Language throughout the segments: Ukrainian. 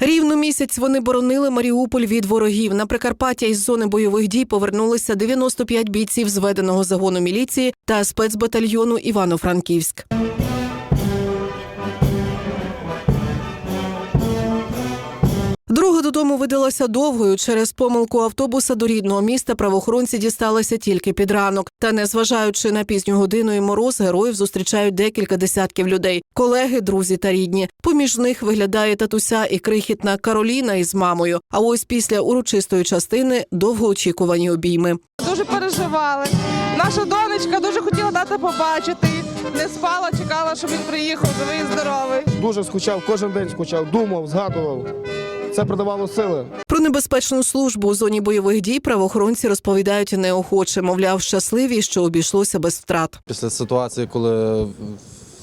Рівно місяць вони боронили Маріуполь від ворогів. На Прикарпаття із зони бойових дій повернулися 95 бійців зведеного загону міліції та спецбатальйону Івано-Франківськ. Додому видалася довгою. Через помилку автобуса до рідного міста правоохоронці дісталися тільки під ранок. Та незважаючи на пізню годину і мороз, героїв зустрічають декілька десятків людей: колеги, друзі та рідні. Поміж них виглядає татуся і крихітна Кароліна із мамою. А ось після урочистої частини довгоочікувані обійми. Дуже переживали. Наша донечка дуже хотіла дати побачити. Не спала, чекала, щоб він приїхав живий і здоровий. Дуже скучав, кожен день скучав, думав, згадував. Це продавало сили. Про небезпечну службу у зоні бойових дій правоохоронці розповідають неохоче, мовляв, щасливі, що обійшлося без втрат. Після ситуації, коли в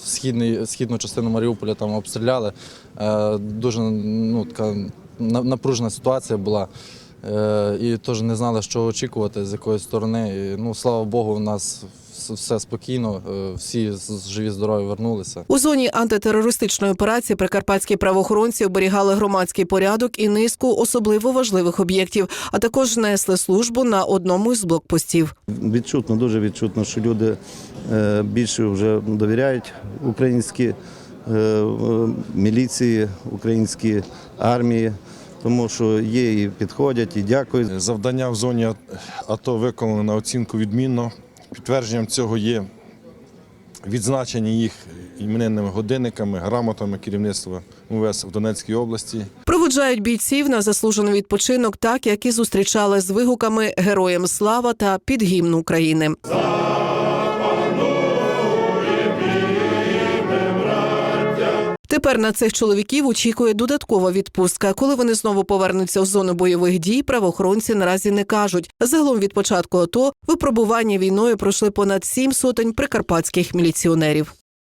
східний, східну частину Маріуполя там обстріляли, е, дуже ну, така на- напружена ситуація була. Е, І теж не знали, що очікувати, з якої сторони. І, ну, слава Богу, у нас все спокійно, е, всі з- живі, здорові вернулися. У зоні антитерористичної операції прикарпатські правоохоронці оберігали громадський порядок і низку особливо важливих об'єктів, а також несли службу на одному із блокпостів. Відчутно, дуже відчутно, що люди е, більше вже довіряють українській е, міліції, українській армії, тому що є і підходять, і дякують. Завдання в зоні АТО виконано на оцінку відмінно. Підтвердженням цього є відзначення їх іменинними годинниками, грамотами керівництва УВС в Донецькій області. Проводжають бійців на заслужений відпочинок, так як і зустрічали з вигуками Героям слава та під гімн України. Тепер на цих чоловіків очікує додаткова відпустка. Коли вони знову повернуться в зону бойових дій, правоохоронці наразі не кажуть. Загалом від початку АТО випробування війною пройшли понад сім сотень прикарпатських міліціонерів.